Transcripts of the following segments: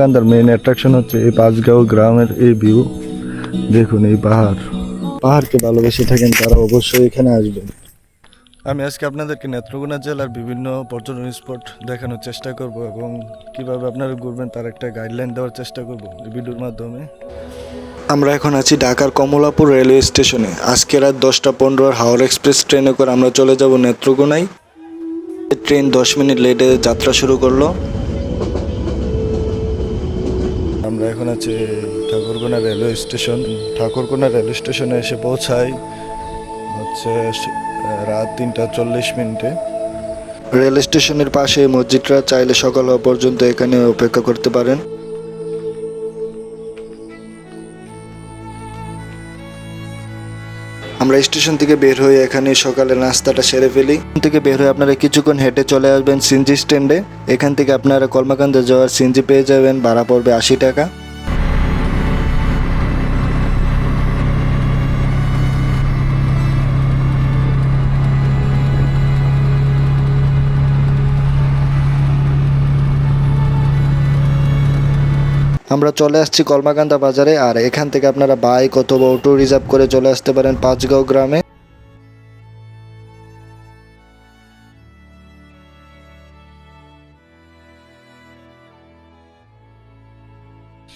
এখানকার main attraction হচ্ছে এই পাঁচগাঁও গ্রামের এই ভিউ দেখুন এই পাহাড়। পাহাড়কে ভালোবেসে থাকেন তারা অবশ্যই এখানে আসবেন। আমি আজকে আপনাদেরকে নেত্রকোনা জেলার বিভিন্ন পর্যটন স্পট দেখানোর চেষ্টা করব এবং কীভাবে আপনারা ঘুরবেন তার একটা গাইডলাইন দেওয়ার চেষ্টা করব এই ভিডিওর মাধ্যমে। আমরা এখন আছি ঢাকার কমলাপুর রেলওয়ে স্টেশনে আজকে রাত দশটা পনেরোর হাওড় এক্সপ্রেস ট্রেনে করে আমরা চলে যাব নেত্রকোনায়। ট্রেন দশ মিনিট লেটে যাত্রা শুরু করল। আমরা এখন আছি Thakurkona railway station. Thakurkona railway স্টেশনে এসে পৌঁছাই হচ্ছে রাত তিনটা চল্লিশ মিনিটে। রেল স্টেশনের পাশে মসজিদরা চাইলে সকাল পর্যন্ত এখানে অপেক্ষা করতে পারেন। আমরা স্টেশন থেকে বের হয়ে এখানে সকালে নাস্তাটা সেরে ফেলি। এখান থেকে বের হয়ে আপনারা কিছুক্ষণ হেঁটে চলে আসবেন সিনজি স্ট্যান্ডে। এখান থেকে আপনারা কলমাকান্দা যাওয়ার সিনজি পেয়ে যাবেন, ভাড়া পড়বে আশি টাকা। আমরা চলে আসছি কলমাকান্দা বাজারে, আর এখান থেকে আপনারা বাইক অথবা অটো রিজার্ভ করে চলে আসতে পারেন পাঁচগাঁও গ্রামে।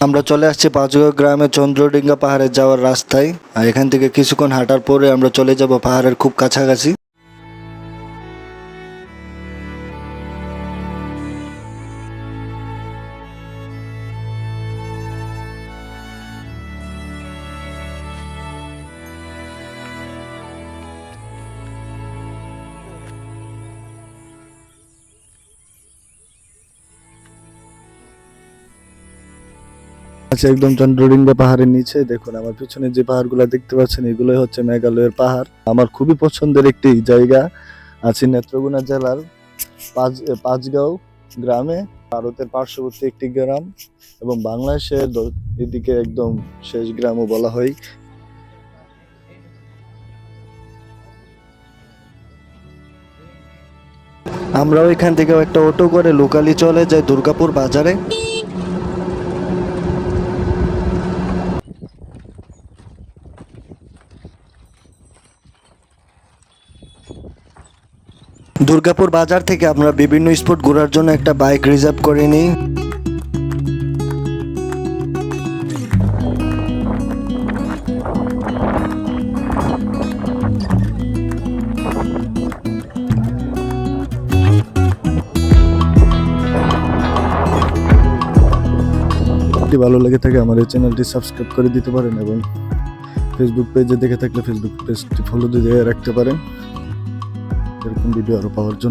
আমরা চলে আসছি পাঁচগাঁও গ্রামে চন্দ্রডিঙ্গা পাহাড়ে যাওয়ার রাস্তায়, আর এখান থেকে কিছুক্ষণ হাঁটার পরে আমরা চলে যাব পাহাড়ের খুব কাছাকাছি। আচ্ছা একদম চন্দ্রডিঙ্গা পাহাড়ের নিচে। দেখুন, আমার পিছনে যে পাহাড়গুলো দেখতে পাচ্ছেন, এগুলোই হচ্ছে মেঘালয়ের পাহাড়। আমার খুবই পছন্দের একটি জায়গা আছে নেত্রকোনা জেলার পাঁচ, পাঁচগাঁও গ্রামে। ভারতের পার্শ্ববর্তী একটি গ্রাম এবং বাংলাদেশের এদিকে একদম শেষ গ্রামও বলা হয়। আমরাও এখান থেকে একটা অটো করে লোকালি চলে যাই দুর্গাপুর বাজারে। দুর্গাপুর বাজার থেকে আমরা বিভিন্ন স্পট ঘোরার জন্য একটা বাইক রিজার্ভ করে নিই ভালো লেগে থাকে আমার এই চ্যানেলটি সাবস্ক্রাইব করে দিতে পারেন এবং ফেসবুক পেজে দেখে থাকলে ফেসবুক পেজটি ফলো দিয়ে রাখতে পারেন। এরকম ভিডিও আরও পাওয়ার জন্য।